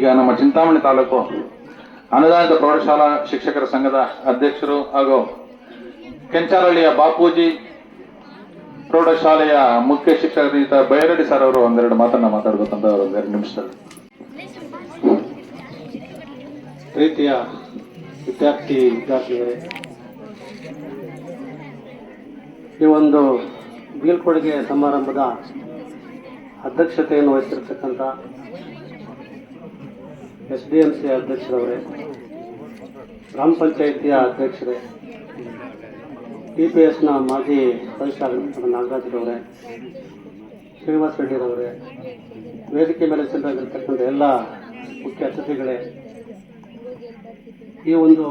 ಈಗ ನಮ್ಮ ಚಿಂತಾಮಣಿ ತಾಲೂಕು ಅನುದಾನಿತ ಪ್ರೌಢಶಾಲಾ ಶಿಕ್ಷಕರ ಸಂಘದ ಅಧ್ಯಕ್ಷರು ಹಾಗೂ ಕೆಂಚಾರಳ್ಳಿಯ ಬಾಪೂಜಿ ಪ್ರೌಢಶಾಲೆಯ ಮುಖ್ಯ ಶಿಕ್ಷಕರಾದ ಬೈರಡಿ ಸರ್ ಅವರು ಒಂದೆರಡು ಮಾತನ್ನ ಮಾತಾಡಬೇಕಂತ ಅವರು ಒಂದೆರಡು ನಿಮಿಷದಲ್ಲಿ. ಪ್ರೀತಿಯ ವಿದ್ಯಾರ್ಥಿ ವಿದ್ಯಾರ್ಥಿಗಳೇ, ಈ ಒಂದು ಬೀಳ್ಕೊಡುಗೆ ಸಮಾರಂಭದ ಅಧ್ಯಕ್ಷತೆಯನ್ನು ವಹಿಸಿರ್ತಕ್ಕಂಥ ಎಸ್ ಡಿ ಎಂ ಸಿ ಅಧ್ಯಕ್ಷರವರೇ, ಗ್ರಾಮ ಪಂಚಾಯಿತಿಯ ಅಧ್ಯಕ್ಷರೇ, ಟಿ ಪಿ ಎಸ್ನ ಮಾಜಿ ಸದಸ್ಯ ನಾಗರಾಜ್ರವರೇ, ಶ್ರೀನಿವಾಸ ರೆಡ್ಡಿರವರೇ, ವೇದಿಕೆ ಮೇಲೆ ಸಿದ್ಧವಾಗಿರ್ತಕ್ಕಂಥ ಎಲ್ಲ ಮುಖ್ಯ ಅತಿಥಿಗಳೇ, ಈ ಒಂದು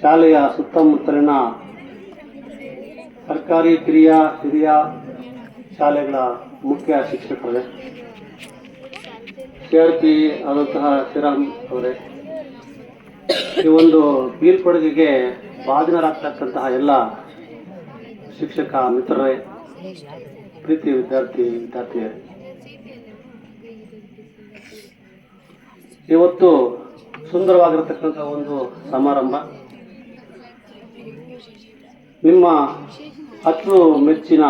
ಶಾಲೆಯ ಸುತ್ತಮುತ್ತಲಿನ ಸರ್ಕಾರಿ ಕಿರಿಯ ಹಿರಿಯ ಶಾಲೆಗಳ ಮುಖ್ಯ ಶಿಕ್ಷಕರೇ ಪಿ ಆದಂತಹ ಶ್ರೀರಾಮ್ ಅವರೇ, ಈ ಒಂದು ಬೀಳ್ಕೊಡುಗೆಗೆ ಬಾಧಿನರಾಗ್ತಕ್ಕಂತಹ ಎಲ್ಲ ಶಿಕ್ಷಕ ಮಿತ್ರರೇ, ಪ್ರೀತಿ ವಿದ್ಯಾರ್ಥಿ ವಿದ್ಯಾರ್ಥಿಯರೇ. ಇವತ್ತು ಸುಂದರವಾಗಿರತಕ್ಕಂಥ ಒಂದು ಸಮಾರಂಭ. ನಿಮ್ಮ ಅಚ್ಚು ಮೆಚ್ಚಿನ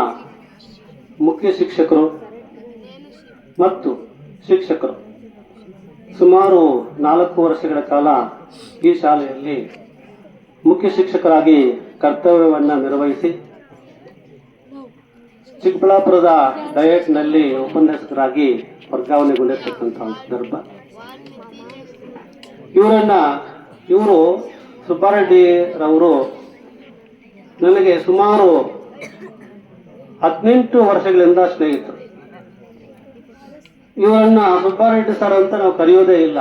ಮುಖ್ಯ ಶಿಕ್ಷಕರು ಮತ್ತು ಶಿಕ್ಷಕರು. ಸುಮಾರು ನಾಲ್ಕು ವರ್ಷಗಳ ಕಾಲ ಈ ಶಾಲೆಯಲ್ಲಿ ಮುಖ್ಯ ಶಿಕ್ಷಕರಾಗಿ ಕರ್ತವ್ಯವನ್ನು ನಿರ್ವಹಿಸಿ ಚಿಕ್ಕಬಳ್ಳಾಪುರದ ಡಯಟ್ನಲ್ಲಿ ಉಪನ್ಯಾಸಕರಾಗಿ ವರ್ಗಾವಣೆಗೊಂಡಿರ್ತಕ್ಕಂಥ ಒಂದು ಸಂದರ್ಭ. ಇವರನ್ನ ಇವರು ಸುಬ್ಬಾರೆಡ್ಡಿರವರು ನನಗೆ ಸುಮಾರು ಹದಿನೆಂಟು ವರ್ಷಗಳಿಂದ ಸ್ನೇಹಿತರು. ಇವರನ್ನ ಸುಬ್ಬಾರೆಡ್ಡಿ ಸರ್ ಅಂತ ನಾವು ಕರೆಯೋದೇ ಇಲ್ಲ.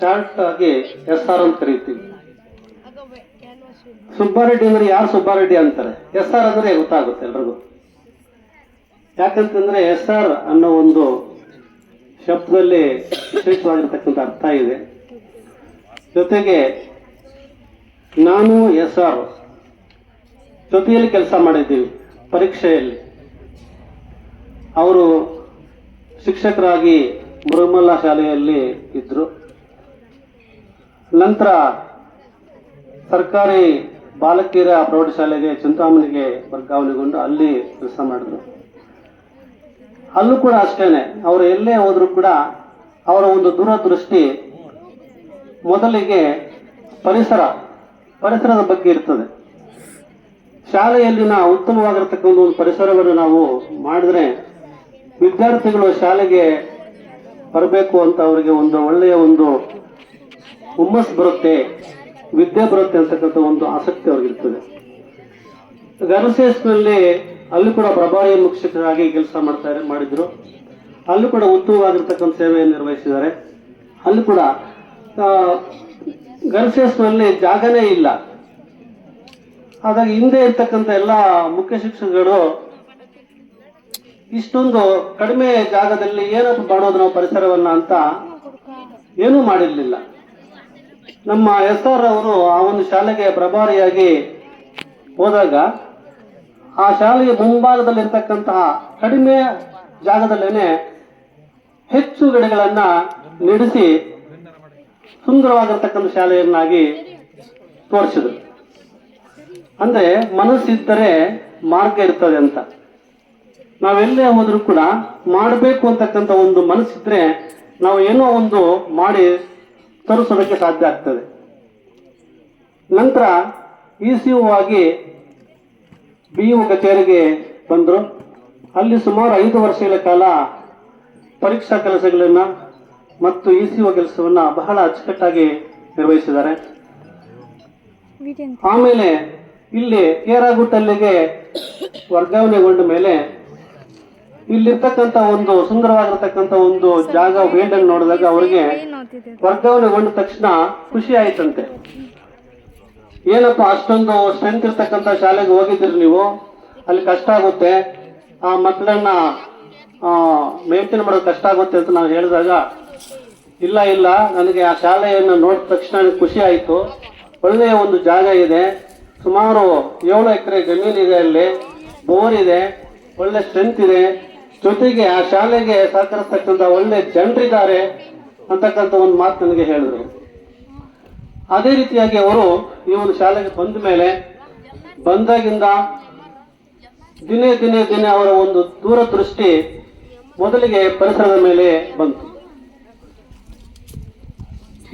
ಶಾರ್ಟ್ ಆಗಿ ಎಸ್ ಆರ್ ಅಂತ ಕರೀತೀವಿ. ಸುಬ್ಬಾರೆಡ್ಡಿ ಅಂದ್ರೆ ಯಾರು ಸುಬ್ಬಾರೆಡ್ಡಿ ಅಂತಾರೆ? ಎಸ್ ಆರ್ ಅಂದ್ರೆ ಗೊತ್ತಾಗುತ್ತೆ ಎಲ್ರಿಗೂ. ಯಾಕಂತಂದ್ರೆ ಎಸ್ ಆರ್ ಅನ್ನೋ ಒಂದು ಶಬ್ದದಲ್ಲಿ ವಿಶೇಷವಾಗಿರ್ತಕ್ಕಂಥ ಅರ್ಥ ಇದೆ. ಜೊತೆಗೆ ನಾನು ಎಸ್ ಆರ್ ಜೊತೆಯಲ್ಲಿ ಕೆಲಸ ಮಾಡಿದ್ದೀವಿ ಪರೀಕ್ಷೆಯಲ್ಲಿ. ಅವರು ಶಿಕ್ಷಕರಾಗಿ ಮುರುಮಲ್ಲ ಶಾಲೆಯಲ್ಲಿ ಇದ್ದರು ನಂತರ ಸರ್ಕಾರಿ ಬಾಲಕಿಯರ ಪ್ರೌಢಶಾಲೆಗೆ ಚಿಂತಾಮಣಿಗೆ ವರ್ಗಾವಣೆಗೊಂಡು ಅಲ್ಲಿ ಕೆಲಸ ಮಾಡಿದ್ರು. ಅಲ್ಲೂ ಕೂಡ ಅಷ್ಟೇನೆ, ಅವರು ಎಲ್ಲೇ ಹೋದರೂ ಕೂಡ ಅವರ ಒಂದು ದೂರದೃಷ್ಟಿ ಮೊದಲಿಗೆ ಪರಿಸರ, ಪರಿಸರದ ಬಗ್ಗೆ ಇರ್ತದೆ. ಶಾಲೆಯಲ್ಲಿನ ಉತ್ತಮವಾಗಿರ್ತಕ್ಕಂಥ ಒಂದು ಪರಿಸರವನ್ನು ನಾವು ಮಾಡಿದ್ರೆ ವಿದ್ಯಾರ್ಥಿಗಳು ಶಾಲೆಗೆ ಬರಬೇಕು ಅಂತ ಅವರಿಗೆ ಒಂದು ಒಳ್ಳೆಯ ಒಂದು ಹುಮ್ಮಸ್ ಬರುತ್ತೆ, ವಿದ್ಯೆ ಬರುತ್ತೆ ಅಂತಕ್ಕಂಥ ಒಂದು ಆಸಕ್ತಿ ಅವ್ರಿಗಿರ್ತದೆ ಗರ್ಸೆಸ್ನಲ್ಲಿ ಅಲ್ಲಿ ಕೂಡ ಪ್ರಭಾರಿ ಶಿಕ್ಷಕರಾಗಿ ಕೆಲಸ ಮಾಡ್ತಾ ಮಾಡಿದ್ರು. ಅಲ್ಲೂ ಕೂಡ ಉತ್ತಮವಾಗಿರ್ತಕ್ಕಂಥ ಸೇವೆಯನ್ನು ನಿರ್ವಹಿಸಿದ್ದಾರೆ. ಅಲ್ಲಿ ಕೂಡ ಗರ್ಸೆಸ್ನಲ್ಲಿ ಜಾಗನೇ ಇಲ್ಲ. ಹಾಗಾಗಿ ಹಿಂದೆ ಇರ್ತಕ್ಕಂಥ ಎಲ್ಲ ಮುಖ್ಯ ಶಿಕ್ಷಕರು ಇಷ್ಟೊಂದು ಕಡಿಮೆ ಜಾಗದಲ್ಲಿ ಏನಪ್ಪ ಮಾಡೋದು ನಾವು ಪರಿಸರವನ್ನ ಅಂತ ಏನೂ ಮಾಡಿರಲಿಲ್ಲ. ನಮ್ಮ ಎಸ್ ಆರ್ ಅವರು ಆ ಒಂದು ಶಾಲೆಗೆ ಪ್ರಭಾರಿಯಾಗಿ ಹೋದಾಗ ಆ ಶಾಲೆಯ ಮುಂಭಾಗದಲ್ಲಿರ್ತಕ್ಕಂತಹ ಕಡಿಮೆ ಜಾಗದಲ್ಲೇನೆ ಹೆಚ್ಚು ಗಿಡಗಳನ್ನ ನೆಡಿಸಿ ಸುಂದರವಾಗಿರ್ತಕ್ಕಂಥ ಶಾಲೆಯನ್ನಾಗಿ ತೋರಿಸಿದ್ರು. ಅಂದ್ರೆ ಮನಸ್ಸಿದ್ದರೆ ಮಾರ್ಗ ಇರ್ತದೆ ಅಂತ. ನಾವೆಲ್ಲೇ ಹೋದರೂ ಕೂಡ ಮಾಡಬೇಕು ಅಂತಕ್ಕಂಥ ಒಂದು ಮನಸ್ಸಿದ್ರೆ ನಾವು ಏನೋ ಒಂದು ಮಾಡಿ ತರಿಸೋದಕ್ಕೆ ಸಾಧ್ಯ ಆಗ್ತದೆ. ನಂತರ ಇ ಸಿ ಆಗಿ ಬಿ ಯು ಕಚೇರಿಗೆ ಬಂದರು. ಅಲ್ಲಿ ಸುಮಾರು ಐದು ವರ್ಷಗಳ ಕಾಲ ಪರೀಕ್ಷಾ ಕೆಲಸಗಳನ್ನು ಮತ್ತು ಇ ಸಿ ಕೆಲಸವನ್ನ ಬಹಳ ಅಚ್ಚುಕಟ್ಟಾಗಿ ನಿರ್ವಹಿಸಿದ್ದಾರೆ. ಆಮೇಲೆ ಇಲ್ಲಿ ಕೇರಾಗುಟ್ಟಲ್ಲಿಗೆ ವರ್ಗಾವಣೆಗೊಂಡ ಮೇಲೆ ಇಲ್ಲಿರ್ತಕ್ಕಂಥ ಒಂದು ಸುಂದರವಾಗಿರ್ತಕ್ಕಂಥ ಒಂದು ಜಾಗ ಬೇಂಡನ್ನು ನೋಡಿದಾಗ ಅವರಿಗೆ ವರ್ಗಾವಣೆಗೊಂಡ ತಕ್ಷಣ ಖುಷಿ ಆಯ್ತಂತೆ. ಏನಪ್ಪ, ಅಷ್ಟೊಂದು ಸ್ಟ್ರೆಂತ್ ಇರ್ತಕ್ಕಂಥ ಶಾಲೆಗೆ ಹೋಗಿದ್ದೀರಿ ನೀವು? ಅಲ್ಲಿ ಕಷ್ಟ ಆಗುತ್ತೆ. ಆ ಮಕ್ಕಳನ್ನ ಮೇಂಟೈನ್ ಮಾಡೋದು ಕಷ್ಟ ಆಗುತ್ತೆ ಅಂತ ನಾವು ಹೇಳಿದಾಗ, ಇಲ್ಲ ಇಲ್ಲ, ನನಗೆ ಆ ಶಾಲೆಯನ್ನು ನೋಡಿದ ತಕ್ಷಣ ಖುಷಿ ಆಯಿತು. ಒಳ್ಳೆಯ ಒಂದು ಜಾಗ ಇದೆ. ಸುಮಾರು ಏಳು ಎಕರೆ ಜಮೀನಿದೆ ಅಲ್ಲಿ. ಬೋರ್ ಇದೆ. ಒಳ್ಳೆ ಸ್ಟ್ರೆಂತ್ ಇದೆ. ಜೊತೆಗೆ ಆ ಶಾಲೆಗೆ ಸಹಕರಿಸ್ತಕ್ಕಂಥ ಒಳ್ಳೆ ಜನರಿದ್ದಾರೆ ಅಂತಕ್ಕಂಥ ಒಂದು ಮಾತು ನನಗೆ ಹೇಳಿದ್ರು. ಅದೇ ರೀತಿಯಾಗಿ ಅವರು ಈ ಒಂದು ಶಾಲೆಗೆ ಬಂದ ಮೇಲೆ ಬಂದಾಗಿಂದ ದಿನೇ ದಿನೇ ದಿನೇ ಅವರ ಒಂದು ದೂರದೃಷ್ಟಿ ಮೊದಲಿಗೆ ಪರಿಸರದ ಮೇಲೆ ಬಂತು.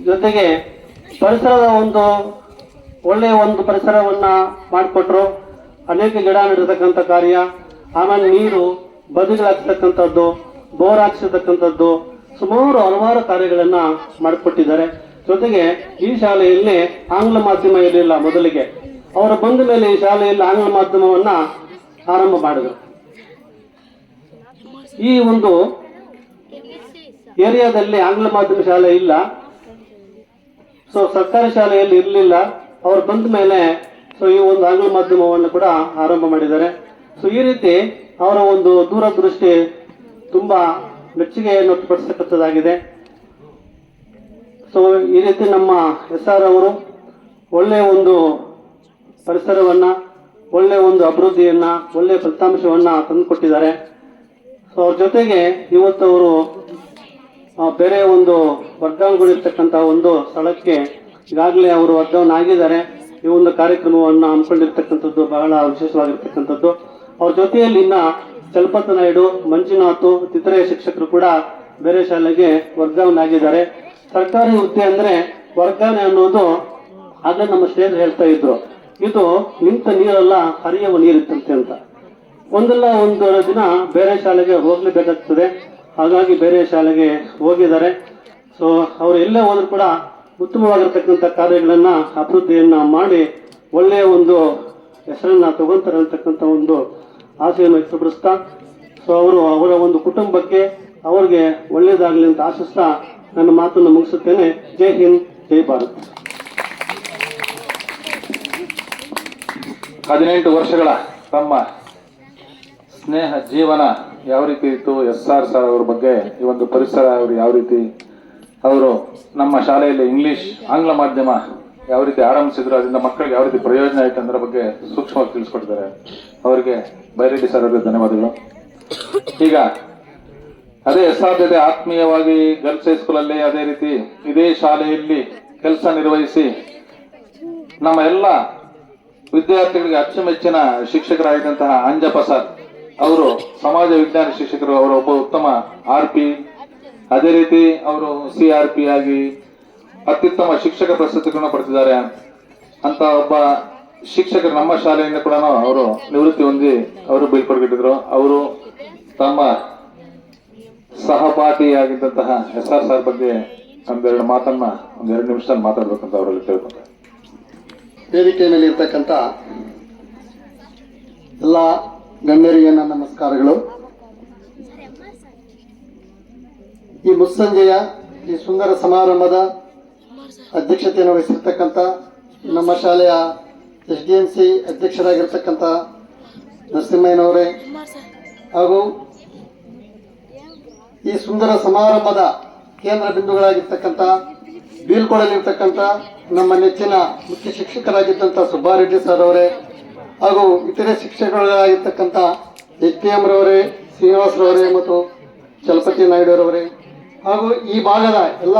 ಜೊತೆಗೆ ಪರಿಸರದ ಒಂದು ಒಳ್ಳೆಯ ಒಂದು ಪರಿಸರವನ್ನ ಮಾಡಿಕೊಟ್ರು, ಅನೇಕ ಗಿಡ ನೆಡತಕ್ಕಂಥ ಕಾರ್ಯ, ಆಮೇಲೆ ನೀರು ಬದುಗಳಾಗ್ತಕ್ಕಂಥದ್ದು ಬೋರ್ ಹಾಕ್ಸಿರ್ತಕ್ಕಂಥದ್ದು ಸುಮಾರು ಹಲವಾರು ಕಾರ್ಯಗಳನ್ನ ಮಾಡಿಕೊಟ್ಟಿದ್ದಾರೆ. ಜೊತೆಗೆ ಈ ಶಾಲೆಯಲ್ಲಿ ಆಂಗ್ಲ ಮಾಧ್ಯಮ ಇರಲಿಲ್ಲ ಮೊದಲಿಗೆ. ಅವರು ಬಂದ ಮೇಲೆ ಈ ಶಾಲೆಯಲ್ಲಿ ಆಂಗ್ಲ ಮಾಧ್ಯಮವನ್ನ ಆರಂಭ ಮಾಡಿದರು. ಈ ಒಂದು ಏರಿಯಾದಲ್ಲಿ ಆಂಗ್ಲ ಮಾಧ್ಯಮ ಶಾಲೆ ಇಲ್ಲ. ಸೊ ಸರ್ಕಾರಿ ಶಾಲೆಯಲ್ಲಿ ಇರಲಿಲ್ಲ. ಅವ್ರು ಬಂದ ಮೇಲೆ ಸೊ ಈ ಒಂದು ಆಂಗ್ಲ ಮಾಧ್ಯಮವನ್ನು ಕೂಡ ಆರಂಭ ಮಾಡಿದ್ದಾರೆ. ಸೊ ಈ ರೀತಿ ಅವರ ಒಂದು ದೂರದೃಷ್ಟಿ ತುಂಬಾ ಮೆಚ್ಚುಗೆಯನ್ನು ವ್ಯಕ್ತಪಡಿಸತಕ್ಕಂಥದ್ದಾಗಿದೆ. ಸೊ ಈ ರೀತಿ ನಮ್ಮ ಎಸ್ ಆರ್ ಅವರು ಒಳ್ಳೆಯ ಒಂದು ಪರಿಸರವನ್ನ ಒಳ್ಳೆಯ ಒಂದು ಅಭಿವೃದ್ಧಿಯನ್ನ ಒಳ್ಳೆಯ ಫಲಿತಾಂಶವನ್ನ ತಂದುಕೊಟ್ಟಿದ್ದಾರೆ. ಸೊ ಅವ್ರ ಜೊತೆಗೆ ಇವತ್ತು ಅವರು ಬೇರೆ ಒಂದು ವರ್ಗಾವಣೆಗೊಂಡಿರ್ತಕ್ಕಂಥ ಒಂದು ಸ್ಥಳಕ್ಕೆ ಈಗಾಗಲೇ ಅವರು ವರ್ಗಾವಣೆ ಆಗಿದ್ದಾರೆ. ಈ ಒಂದು ಕಾರ್ಯಕ್ರಮವನ್ನು ಹಮ್ಮಿಕೊಂಡಿರ್ತಕ್ಕಂಥದ್ದು ಬಹಳ ವಿಶೇಷವಾಗಿರ್ತಕ್ಕಂಥದ್ದು. ಅವ್ರ ಜೊತೆಯಲ್ಲಿ ಇನ್ನ ಚಲಪತ ನಾಯ್ಡು, ಮಂಜುನಾಥ್, ಇತರೆ ಶಿಕ್ಷಕರು ಕೂಡ ಬೇರೆ ಶಾಲೆಗೆ ವರ್ಗಾವಣೆ ಆಗಿದ್ದಾರೆ. ಸರ್ಕಾರಿ ಹುದ್ದೆ ಅಂದ್ರೆ ವರ್ಗಾವಣೆ ಅನ್ನೋದು ಆಗ ನಮ್ಮ ಸ್ನೇಹಿತರು ಹೇಳ್ತಾ ಇದ್ರು. ಇದು ನಿಂತ ನೀರಲ್ಲ, ಹರಿಯುವ ನೀರಿತ್ತಂತೆ ಅಂತ. ಒಂದಲ್ಲ ಒಂದು ದಿನ ಬೇರೆ ಶಾಲೆಗೆ ಹೋಗ್ಲೇಬೇಕಾಗ್ತದೆ. ಹಾಗಾಗಿ ಬೇರೆ ಶಾಲೆಗೆ ಹೋಗಿದ್ದಾರೆ. ಸೊ ಅವ್ರು ಎಲ್ಲೇ ಹೋದ್ರು ಕೂಡ ಉತ್ತಮವಾಗಿರ್ತಕ್ಕಂಥ ಕಾರ್ಯಗಳನ್ನ, ಅಭಿವೃದ್ಧಿಯನ್ನ ಮಾಡಿ ಒಳ್ಳೆಯ ಒಂದು ಹೆಸರನ್ನ ತಗೊಂತಾರೆ ಅಂತಕ್ಕಂಥ ಒಂದು ಆಸೆಯನ್ನು ವ್ಯಕ್ತಪಡಿಸ್ತಾ, ಸೊ ಅವರು ಅವರ ಒಂದು ಕುಟುಂಬಕ್ಕೆ ಅವರಿಗೆ ಒಳ್ಳೆಯದಾಗಲಿ ಅಂತ ಆಶಿಸ್ತಾ ನನ್ನ ಮಾತನ್ನು ಮುಗಿಸುತ್ತೇನೆ. ಜೈ ಹಿಂದ್, ಜೈ ಭಾರತ್. ಹದಿನೆಂಟು ವರ್ಷಗಳ ತಮ್ಮ ಸ್ನೇಹ, ಜೀವನ ಯಾವ ರೀತಿ ಇತ್ತು? ಎಸ್ ಆರ್ ಸರ್ ಅವ್ರ ಬಗ್ಗೆ ಈ ಒಂದು ಪರಿಸರ ಅವರು ಯಾವ ರೀತಿ? ಅವರು ನಮ್ಮ ಶಾಲೆಯಲ್ಲಿ ಇಂಗ್ಲಿಷ್, ಆಂಗ್ಲ ಮಾಧ್ಯಮ ಯಾವ ರೀತಿ ಆರಂಭಿಸಿದ್ರು, ಅದರಿಂದ ಮಕ್ಕಳಿಗೆ ಯಾವ ರೀತಿ ಪ್ರಯೋಜನ ಆಯ್ತು ಅದರ ಬಗ್ಗೆ ಸೂಕ್ಷ್ಮವಾಗಿ ತಿಳಿಸ್ಕೊಟ್ಟಿದ್ದಾರೆ. ಅವರಿಗೆ ಬೈರೆಡ್ಡಿ ಸರ್ ಅವರಿಗೆ ಧನ್ಯವಾದಗಳು. ಈಗ ಅದೇ ಸಾಧ್ಯತೆ ಜೊತೆ ಆತ್ಮೀಯವಾಗಿ ಗರ್ಲ್ಸ್ ಹೈಸ್ಕೂಲಲ್ಲಿ ಅದೇ ರೀತಿ ಇದೇ ಶಾಲೆಯಲ್ಲಿ ಕೆಲಸ ನಿರ್ವಹಿಸಿ ನಮ್ಮ ಎಲ್ಲ ವಿದ್ಯಾರ್ಥಿಗಳಿಗೆ ಅಚ್ಚುಮೆಚ್ಚಿನ ಶಿಕ್ಷಕರಾಗಿದ್ದಂತಹ ಅಂಜಪ್ಪ ಸರ್ ಅವರು ಸಮಾಜ ವಿಜ್ಞಾನ ಶಿಕ್ಷಕರು, ಅವರು ಒಬ್ಬ ಉತ್ತಮ ಆರ್ ಪಿ. ಅದೇ ರೀತಿ ಅವರು ಸಿ ಆರ್ ಪಿ ಆಗಿ ಅತ್ಯುತ್ತಮ ಶಿಕ್ಷಕ ಪ್ರಶಸ್ತಿಗಳನ್ನು ಪಡೆದಿದ್ದಾರೆ ಅಂತ ಒಬ್ಬ ಶಿಕ್ಷಕರು ನಮ್ಮ ಶಾಲೆಯಿಂದ ಕೂಡ ಅವರು ನಿವೃತ್ತಿ ಹೊಂದಿ ಅವರು ಬೀಳ್ಕೊಡ್ಬಿಟ್ಟಿದ್ರು ಅವರು ತಮ್ಮ ಸಹಪಾಠಿಯಾಗಿದ್ದಂತಹ ಎಸ್ ಆರ್ ಸರ್ ಬಗ್ಗೆ ಒಂದೆರಡು ಮಾತನ್ನ, ಒಂದೆರಡು ನಿಮಿಷ ಮಾತಾಡ್ಬೇಕಂತ ಅವರಲ್ಲಿ ತಿಳ್ಕೊಂಡೆ. ವೇದಿಕೆ ಮೇಲೆ ಇರ್ತಕ್ಕಂಥ ಎಲ್ಲ ಗಣ್ಯರಿಗೆ ನನ್ನ ನಮಸ್ಕಾರಗಳು. ಈ ಮುಸ್ಸಂಜೆಯ ಈ ಸುಂದರ ಸಮಾರಂಭದ ಅಧ್ಯಕ್ಷತೆಯನ್ನು ವಹಿಸಿರ್ತಕ್ಕಂಥ ನಮ್ಮ ಶಾಲೆಯ ಎಸ್ ಡಿ ಎಂ ಸಿ ಅಧ್ಯಕ್ಷರಾಗಿರ್ತಕ್ಕಂಥ ನರಸಿಂಹಯ್ಯನವರೇ ಹಾಗೂ ಈ ಸುಂದರ ಸಮಾರಂಭದ ಕೇಂದ್ರ ಬಿಂದುಗಳಾಗಿರ್ತಕ್ಕಂಥ ಬೀಳ್ಕೊಡಲಿರ್ತಕ್ಕಂಥ ನಮ್ಮ ನೆಚ್ಚಿನ ಮುಖ್ಯ ಶಿಕ್ಷಕರಾಗಿದ್ದಂಥ ಸುಬ್ಬಾರೆಡ್ಡಿ ಸರ್ ಅವರೇ ಹಾಗೂ ಇತರೆ ಶಿಕ್ಷಕರಾಗಿರ್ತಕ್ಕಂಥ ಎಚ್ ಪಿ ಎಂ ರವರೇ ಶ್ರೀನಿವಾಸರವರೇ ಮತ್ತು ಚಲಪತಿ ನಾಯ್ಡುರವರೇ ಹಾಗೂ ಈ ಭಾಗದ ಎಲ್ಲ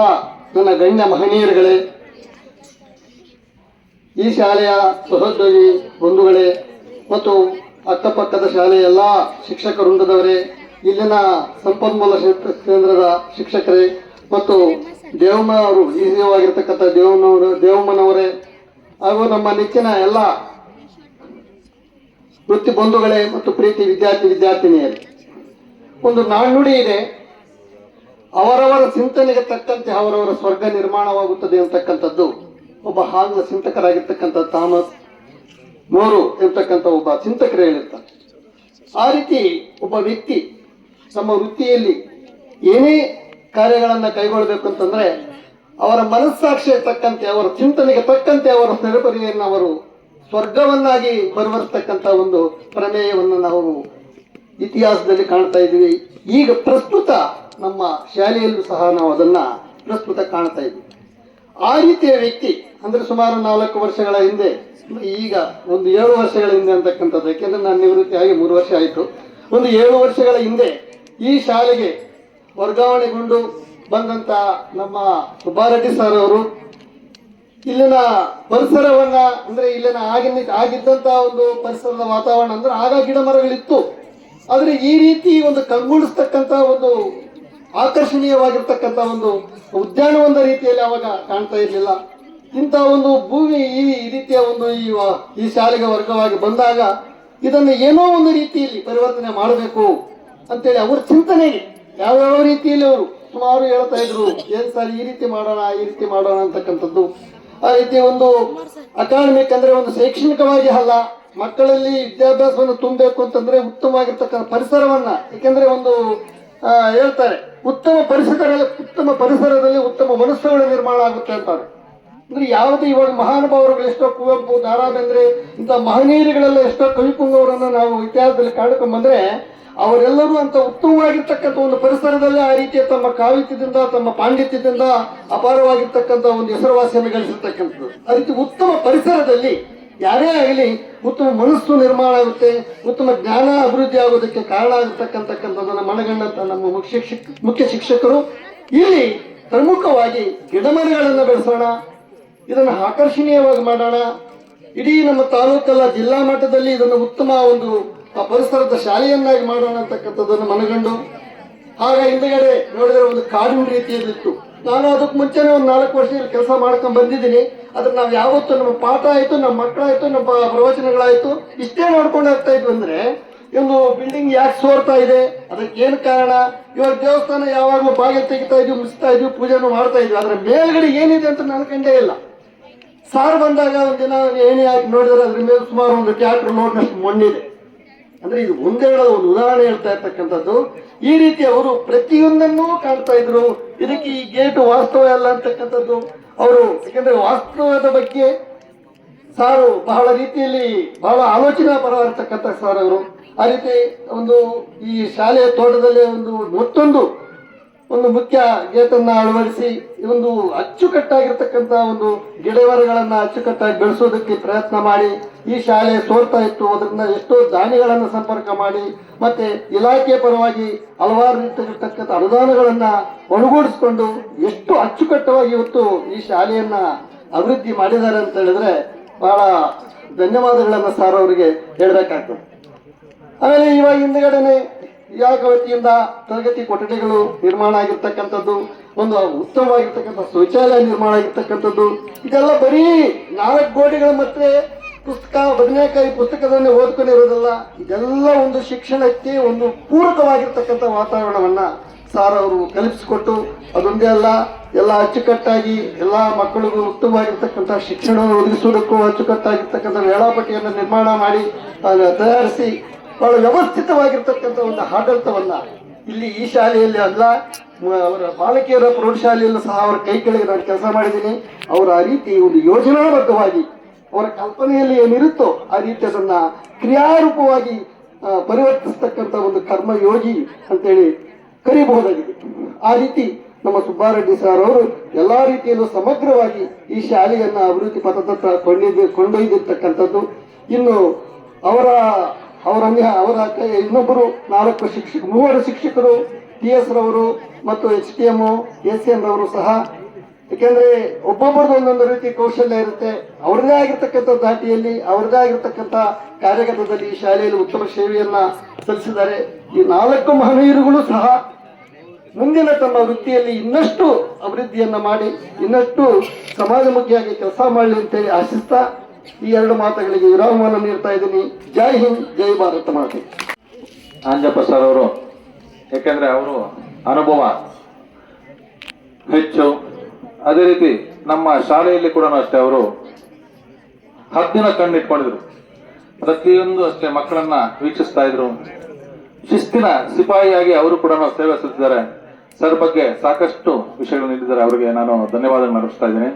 ನನ್ನ ಗಣ್ಯ ಮಹನೀಯರುಗಳೇ ಈ ಶಾಲೆಯ ಸಹೋದ್ಯೋಗಿ ಬಂಧುಗಳೇ ಮತ್ತು ಅಕ್ಕಪಕ್ಕದ ಶಾಲೆಯ ಎಲ್ಲ ಶಿಕ್ಷಕ ವೃಂದದವರೇ, ಇಲ್ಲಿನ ಸಂಪನ್ಮೂಲ ಕೇಂದ್ರದ ಶಿಕ್ಷಕರೇ ಮತ್ತು ದೇವಮ್ಮ ಅವರು ಈಸಿಯವಾಗಿರ್ತಕ್ಕಂಥ ದೇವನವರು ದೇವಮ್ಮನವರೇ ಹಾಗೂ ನಮ್ಮ ನೆಚ್ಚಿನ ಎಲ್ಲ ವೃತ್ತಿ ಬಂಧುಗಳೇ ಮತ್ತು ಪ್ರೀತಿ ವಿದ್ಯಾರ್ಥಿ ವಿದ್ಯಾರ್ಥಿನಿಯರೇ. ಒಂದು ನಾಣ್ಣುಡಿ ಇದೆ. ಅವರವರ ಚಿಂತನೆಗೆ ತಕ್ಕಂತೆ ಅವರವರ ಸ್ವರ್ಗ ನಿರ್ಮಾಣವಾಗುತ್ತದೆ ಅಂತಕ್ಕಂಥದ್ದು ಒಬ್ಬ ಹಾಗಲ ಚಿಂತಕರಾಗಿರ್ತಕ್ಕಂಥ ಥಾಮಸ್ ಮೋರು ಇರ್ತಕ್ಕಂಥ ಒಬ್ಬ ಚಿಂತಕರು ಹೇಳಿರ್ತಾರೆ ಆ ರೀತಿ ಒಬ್ಬ ವ್ಯಕ್ತಿ ತಮ್ಮ ವೃತ್ತಿಯಲ್ಲಿ ಏನೇ ಕಾರ್ಯಗಳನ್ನು ಕೈಗೊಳ್ಳಬೇಕು ಅಂತಂದ್ರೆ ಅವರ ಮನಸ್ಸಾಕ್ಷಿಗೆ ತಕ್ಕಂತೆ, ಅವರ ಚಿಂತನೆಗೆ ತಕ್ಕಂತೆ ಅವರ ಸರಪರಿಯನ್ನು ಅವರು ಸ್ವರ್ಗವನ್ನಾಗಿ ಪರಿವರ್ತಿಸ್ತಕ್ಕಂಥ ಒಂದು ಪ್ರಮೇಯವನ್ನು ನಾವು ಇತಿಹಾಸದಲ್ಲಿ ಕಾಣ್ತಾ ಇದ್ದೀವಿ. ಈಗ ಪ್ರಸ್ತುತ ನಮ್ಮ ಶಾಲೆಯಲ್ಲೂ ಸಹ ನಾವು ಅದನ್ನ ಪ್ರಸ್ತುತ ಕಾಣ್ತಾ ಇದ್ದೀವಿ. ಆ ರೀತಿಯ ವ್ಯಕ್ತಿ ಅಂದ್ರೆ ಸುಮಾರು ನಾಲ್ಕು ವರ್ಷಗಳ ಹಿಂದೆ, ಈಗ ಒಂದು ಏಳು ವರ್ಷಗಳ ಹಿಂದೆ ಅಂತಕ್ಕಂಥದ್ದು. ಯಾಕೆಂದ್ರೆ ನಾನು ನಿವೃತ್ತಿ ಆಗಿ ಮೂರು ವರ್ಷ ಆಯಿತು. ಒಂದು ಏಳು ವರ್ಷಗಳ ಹಿಂದೆ ಈ ಶಾಲೆಗೆ ವರ್ಗಾವಣೆಗೊಂಡು ಬಂದಂತ ನಮ್ಮ ಸುಬ್ಬಾರೆಡ್ಡಿ ಸರ್ ಅವರು ಇಲ್ಲಿನ ಪರಿಸರವನ್ನ ಅಂದ್ರೆ ಇಲ್ಲಿನ ಆಗಿನ ಆಗಿದ್ದಂತ ಒಂದು ಪರಿಸರದ ವಾತಾವರಣ ಅಂದ್ರೆ ಆಗ ಗಿಡ ಮರಗಳಿತ್ತು. ಆದ್ರೆ ಈ ರೀತಿ ಒಂದು ಕಂಗೊಳಿಸ್ತಕ್ಕಂತ ಒಂದು ಆಕರ್ಷಣೀಯವಾಗಿರ್ತಕ್ಕಂಥ ಒಂದು ಉದ್ಯಾನವನದ ರೀತಿಯಲ್ಲಿ ಅವಾಗ ಕಾಣ್ತಾ ಇರಲಿಲ್ಲ. ಇಂಥ ಒಂದು ಭೂಮಿ ಈ ರೀತಿಯ ಒಂದು ಈ ಶಾಲೆಗೆ ವರ್ಗವಾಗಿ ಬಂದಾಗ ಇದನ್ನು ಏನೋ ಒಂದು ರೀತಿಯಲ್ಲಿ ಪರಿವರ್ತನೆ ಮಾಡಬೇಕು ಅಂತೇಳಿ ಅವ್ರ ಚಿಂತನೆಗೆ ಯಾವ್ಯಾವ ರೀತಿಯಲ್ಲಿ ಅವರು ಸುಮಾರು ಹೇಳ್ತಾ ಇದ್ರು, ಏನ್ ಸರ್ ಈ ರೀತಿ ಮಾಡೋಣ, ಈ ರೀತಿ ಮಾಡೋಣ ಅಂತಕ್ಕಂಥದ್ದು. ಆ ರೀತಿ ಒಂದು ಅಕಾಡೆಮಿಕ್ ಅಂದ್ರೆ ಒಂದು ಶೈಕ್ಷಣಿಕವಾಗಿ ಅಲ್ಲ, ಮಕ್ಕಳಲ್ಲಿ ವಿದ್ಯಾಭ್ಯಾಸವನ್ನು ತುಂಬಬೇಕು ಅಂತಂದ್ರೆ ಉತ್ತಮವಾಗಿರ್ತಕ್ಕಂಥ ಪರಿಸರವನ್ನ ಯಾಕೆಂದ್ರೆ ಒಂದು ಹೇಳ್ತಾರೆ, ಉತ್ತಮ ಪರಿಸರ ಉತ್ತಮ ಪರಿಸರದಲ್ಲಿ ಉತ್ತಮ ಮನಸ್ಸುಗಳ ನಿರ್ಮಾಣ ಆಗುತ್ತೆ ಅಂತಾರೆ. ಅಂದ್ರೆ ಯಾವ್ದು ಇವಾಗ ಮಹಾನುಭಾವರುಗಳು ಎಷ್ಟೋ ಕುವೆಂಪು ದಾರಾ ಬೇಂದ್ರೆ ಇಂಥ ಮಹನೀಯರುಗಳೆಲ್ಲ ಎಷ್ಟೋ ಕವಿಪುಂಗವರನ್ನ ನಾವು ಇತಿಹಾಸದಲ್ಲಿ ಕಾಣ್ಕೊಂಡ್ ಬಂದ್ರೆ ಅವರೆಲ್ಲರೂ ಅಂತ ಉತ್ತಮವಾಗಿರ್ತಕ್ಕಂಥ ಒಂದು ಪರಿಸರದಲ್ಲೇ ಆ ರೀತಿಯ ತಮ್ಮ ಕಾವಿತ್ಯದಿಂದ ತಮ್ಮ ಪಾಂಡಿತ್ಯದಿಂದ ಅಪಾರವಾಗಿರ್ತಕ್ಕಂಥ ಒಂದು ಹೆಸರುವಾಸಿಯನ್ನು ಗಳಿಸಿರ್ತಕ್ಕಂಥದ್ದು. ಆ ರೀತಿ ಉತ್ತಮ ಪರಿಸರದಲ್ಲಿ ಯಾರೇ ಆಗಲಿ ಉತ್ತಮ ಮನಸ್ಸು ನಿರ್ಮಾಣ ಆಗುತ್ತೆ, ಉತ್ತಮ ಜ್ಞಾನ ಅಭಿವೃದ್ಧಿ ಆಗೋದಕ್ಕೆ ಕಾರಣ ಆಗಿರ್ತಕ್ಕಂಥಕ್ಕಂಥದ್ದನ್ನು ಮನಗಂಡಂತ ನಮ್ಮ ಮುಖ್ಯ ಶಿಕ್ಷಕ ಮುಖ್ಯ ಶಿಕ್ಷಕರು. ಇಲ್ಲಿ ಪ್ರಮುಖವಾಗಿ ಗಿಡಮರಗಳನ್ನು ಬೆಳೆಸೋಣ ಇದನ್ನು ಆಕರ್ಷಣೀಯವಾಗಿ ಮಾಡೋಣ. ಇಡೀ ನಮ್ಮ ತಾಲೂಕಲ್ಲ ಜಿಲ್ಲಾ ಮಟ್ಟದಲ್ಲಿ ಇದನ್ನು ಉತ್ತಮ ಒಂದು ಆ ಪರಿಸರದ ಶಾಲೆಯನ್ನಾಗಿ ಮಾಡೋಣ ಅಂತಕ್ಕಂಥದ್ದನ್ನು ಮನಗಂಡು, ಆಗ ಹಿಂದಗಡೆ ನೋಡಿದ್ರೆ ಒಂದು ಕಾಡಿನ ರೀತಿಯಲ್ಲಿತ್ತು ನಾನು ಅದಕ್ಕೆ ಮುಂಚೆನೇ ಒಂದು ನಾಲ್ಕು ವರ್ಷ ಕೆಲಸ ಮಾಡ್ಕೊಂಡು ಬಂದಿದ್ದೀನಿ. ಅದನ್ನ ನಾವು ಯಾವತ್ತೂ ನಮ್ಮ ಪಾಠ ಆಯಿತು, ನಮ್ಮ ಮಕ್ಕಳಾಯ್ತು, ನಮ್ಮ ಪ್ರವಚನಗಳಾಯಿತು, ಇಷ್ಟೇ ನೋಡ್ಕೊಂಡು ಹೋಗ್ತಾ ಇದ್ವಿ ಅಂದ್ರೆ ಒಂದು ಬಿಲ್ಡಿಂಗ್ ಯಾಕೆ ಸೋರ್ತಾ ಇದೆ, ಅದಕ್ಕೆ ಏನು ಕಾರಣ? ಇವಾಗ ದೇವಸ್ಥಾನ ಯಾವಾಗಲೂ ಬಾಗಿಲು ತೆಗಿತಾ ಇದ್ವಿ ಮುಗಿಸ್ತಾ ಇದ್ವಿ, ಪೂಜೆನೂ ಮಾಡ್ತಾ ಇದ್ವಿ. ಅದ್ರ ಮೇಲ್ಗಡೆ ಏನಿದೆ ಅಂತ ನನ್ಕಂಡೇ ಕಂಡೇ ಇಲ್ಲ. ಸಾರ್ ಬಂದಾಗ ಒಂದಿನ ಏನೇ ಆಗಿ ನೋಡಿದ್ರೆ ಅದ್ರ ಮೇಲೆ ಸುಮಾರು ಒಂದು ಟ್ಯಾಕ್ಟರ್ ನೋಡಿನಷ್ಟು ಮಣ್ಣಿದೆ ಅಂದ್ರೆ ಇದು ಹೇಳೋದು, ಒಂದು ಉದಾಹರಣೆ ಹೇಳ್ತಾ ಇರ್ತಕ್ಕಂಥದ್ದು. ಈ ರೀತಿ ಅವರು ಪ್ರತಿಯೊಂದನ್ನೂ ಕಾಣ್ತಾ ಇದ್ರು. ಇದಕ್ಕೆ ಈ ಗೇಟ್ ವಾಸ್ತವ ಅಲ್ಲ ಅಂತಕ್ಕಂಥದ್ದು. ಅವರು ಯಾಕಂದ್ರೆ ವಾಸ್ತವದ ಬಗ್ಗೆ ಸಾರು ಬಹಳ ರೀತಿಯಲ್ಲಿ ಬಹಳ ಆಲೋಚನಾ ಪರವಾಗಿರ್ತಕ್ಕಂಥ ಸಾರ್ ಅವರು. ಆ ರೀತಿ ಒಂದು ಈ ಶಾಲೆಯ ತೋಟದಲ್ಲಿ ಒಂದು ಮತ್ತೊಂದು ಒಂದು ಮುಖ್ಯ ಗೇಟನ್ನ ಅಳವಡಿಸಿ ಒಂದು ಅಚ್ಚುಕಟ್ಟಾಗಿರ್ತಕ್ಕಂಥ ಒಂದು ಗಿಡವರಗಳನ್ನ ಅಚ್ಚುಕಟ್ಟಾಗಿ ಬೆಳೆಸೋದಕ್ಕೆ ಪ್ರಯತ್ನ ಮಾಡಿ ಈ ಶಾಲೆ ಸೋರ್ತಾ ಇತ್ತು. ಅದರಿಂದ ಎಷ್ಟೋ ದಾನಿಗಳನ್ನು ಸಂಪರ್ಕ ಮಾಡಿ ಮತ್ತೆ ಇಲಾಖೆ ಪರವಾಗಿ ಹಲವಾರು ರೀತಿಯಾಗಿರ್ತಕ್ಕಂಥ ಅನುದಾನಗಳನ್ನ ಒಳಗೂಡಿಸಿಕೊಂಡು ಎಷ್ಟು ಅಚ್ಚುಕಟ್ಟವಾಗಿ ಇವತ್ತು ಈ ಶಾಲೆಯನ್ನ ಅಭಿವೃದ್ಧಿ ಮಾಡಿದ್ದಾರೆ ಅಂತ ಹೇಳಿದ್ರೆ ಬಹಳ ಧನ್ಯವಾದಗಳನ್ನ ಸಾರ್ ಅವರಿಗೆ ಹೇಳಬೇಕಾಗ್ತದೆ. ಆಮೇಲೆ ಇವಾಗ ಹಿಂದ್ಗಡೆನೆ ಇಲಾಖೆ ವತಿಯಿಂದ ತರಗತಿ ಕೊಠಡಿಗಳು ನಿರ್ಮಾಣ ಆಗಿರ್ತಕ್ಕಂಥದ್ದು, ಒಂದು ಉತ್ತಮವಾಗಿರ್ತಕ್ಕಂಥ ಶೌಚಾಲಯ ನಿರ್ಮಾಣ ಆಗಿರ್ತಕ್ಕಂಥದ್ದು, ಇದೆಲ್ಲ ಬರೀ ನಾಲ್ಕು ಗೋಡೆಗಳ ಮತ್ತೆ ಪುಸ್ತಕ, ಬದನೆಕಾಯಿ ಪುಸ್ತಕದನ್ನೇ ಓದ್ಕೊಂಡಿರೋದಲ್ಲ ಇದೆಲ್ಲ ಒಂದು ಶಿಕ್ಷಣಕ್ಕೆ ಒಂದು ಪೂರಕವಾಗಿರ್ತಕ್ಕಂಥ ವಾತಾವರಣವನ್ನ ಸಾರ್ ಅವರು ಕಲ್ಪಿಸಿಕೊಟ್ಟು, ಅದೊಂದೇ ಅಲ್ಲ, ಎಲ್ಲ ಅಚ್ಚುಕಟ್ಟಾಗಿ ಎಲ್ಲ ಮಕ್ಕಳಿಗೂ ಉತ್ತಮವಾಗಿರ್ತಕ್ಕಂಥ ಶಿಕ್ಷಣವನ್ನು ಒದಗಿಸುವುದಕ್ಕೂ ಅಚ್ಚುಕಟ್ಟಾಗಿರ್ತಕ್ಕಂಥ ವೇಳಾಪಟ್ಟಿಯನ್ನು ನಿರ್ಮಾಣ ಮಾಡಿ ತಯಾರಿಸಿ ಬಹಳ ವ್ಯವಸ್ಥಿತವಾಗಿರ್ತಕ್ಕಂಥ ಒಂದು ಆಡಳಿತವನ್ನ ಇಲ್ಲಿ ಈ ಶಾಲೆಯಲ್ಲಿ ಅಲ್ಲ ಅವರ ಬಾಲಕಿಯರ ಪ್ರೌಢಶಾಲೆಯಲ್ಲೂ ಸಹ ಅವರ ಕೈ ಕೆಳಗೆ ನಾನು ಕೆಲಸ ಮಾಡಿದ್ದೀನಿ. ಅವರ ಆ ರೀತಿ ಒಂದು ಯೋಜನಾಬದ್ಧವಾಗಿ ಅವರ ಕಲ್ಪನೆಯಲ್ಲಿ ಏನಿರುತ್ತೋ ಆ ರೀತಿ ಅದನ್ನ ಕ್ರಿಯಾರೂಪವಾಗಿ ಪರಿವರ್ತಿಸ್ತಕ್ಕಂಥ ಒಂದು ಕರ್ಮಯೋಗಿ ಅಂತೇಳಿ ಕರೀಬಹುದಾಗಿದೆ. ಆ ರೀತಿ ನಮ್ಮ ಸುಬ್ಬಾರೆಡ್ಡಿ ಸರ್ ಅವರು ಎಲ್ಲಾ ರೀತಿಯಲ್ಲೂ ಸಮಗ್ರವಾಗಿ ಈ ಶಾಲೆಯನ್ನ ಅಭಿವೃದ್ಧಿ ಪಥದತ್ತ ಕೊಂಡೊಯ್ದಿರ್ತಕ್ಕಂಥದ್ದು. ಇನ್ನು ಅವರ ಅವರ ಅವರ ಇನ್ನೊಬ್ಬರು ನಾಲ್ಕು ಶಿಕ್ಷಕ, ಮೂವರು ಶಿಕ್ಷಕರು ಟಿ ಎಸ್ ರವರು ಮತ್ತು H T M S N ರವರು ಸಹ. ಯಾಕೆಂದ್ರೆ ಒಬ್ಬೊಬ್ಬರದ್ದು ಒಂದೊಂದು ರೀತಿ ಕೌಶಲ್ಯ ಇರುತ್ತೆ. ಅವ್ರದೇ ಆಗಿರ್ತಕ್ಕಂಥ ದಾಟಿಯಲ್ಲಿ ಅವ್ರದೇ ಆಗಿರ್ತಕ್ಕಂಥ ಕಾರ್ಯಗತದಲ್ಲಿ ಈ ಶಾಲೆಯಲ್ಲಿ ಉತ್ತಮ ಸೇವೆಯನ್ನ ಸಲ್ಲಿಸಿದ್ದಾರೆ. ಈ ನಾಲ್ಕು ಮಹನೀಯರುಗಳು ಸಹ ಮುಂದಿನ ತಮ್ಮ ವೃತ್ತಿಯಲ್ಲಿ ಇನ್ನಷ್ಟು ಅಭಿವೃದ್ಧಿಯನ್ನ ಮಾಡಿ, ಇನ್ನಷ್ಟು ಸಮಾಜಮುಖಿಯಾಗಿ ಕೆಲಸ ಮಾಡಲಿ ಅಂತೇಳಿ ಆಶಿಸ್ತಾ ಈ ಎರಡು ಮಾತುಗಳಿಗೆ ವಿರಾಮವನ್ನು ನೀಡ್ತಾ ಇದ್ದೀನಿ. ಜೈ ಹಿಂದ್, ಜೈ ಭಾರತ ಮಾತೆ. ಆಂಜಪ್ಪ ಸರ್ ಅವರು ಯಾಕಂದ್ರೆ ಅವರು ಅನುಭವ ಹೆಚ್ಚು. ಅದೇ ರೀತಿ ನಮ್ಮ ಶಾಲೆಯಲ್ಲಿ ಕೂಡ ಅಷ್ಟೇ ಅವರು ಹದ್ದಿನ ಕಣ್ಣಿಟ್ಕೊಂಡಿದ್ರು. ಪ್ರತಿಯೊಂದು ಅಷ್ಟೇ ಮಕ್ಕಳನ್ನ ವೀಕ್ಷಿಸ್ತಾ ಇದ್ರು. ಶಿಸ್ತಿನ ಸಿಪಾಯಿಯಾಗಿ ಅವರು ಕೂಡ ಸೇವೆ ಸಲ್ಲಿಸಿದ್ದಾರೆ. ಸರ್ ಬಗ್ಗೆ ಸಾಕಷ್ಟು ವಿಷಯಗಳು ನೀಡಿದ್ದಾರೆ ಅವರಿಗೆ ನಾನು ಧನ್ಯವಾದ ನಡೆಸ್ತಾ ಇದ್ದೀನಿ.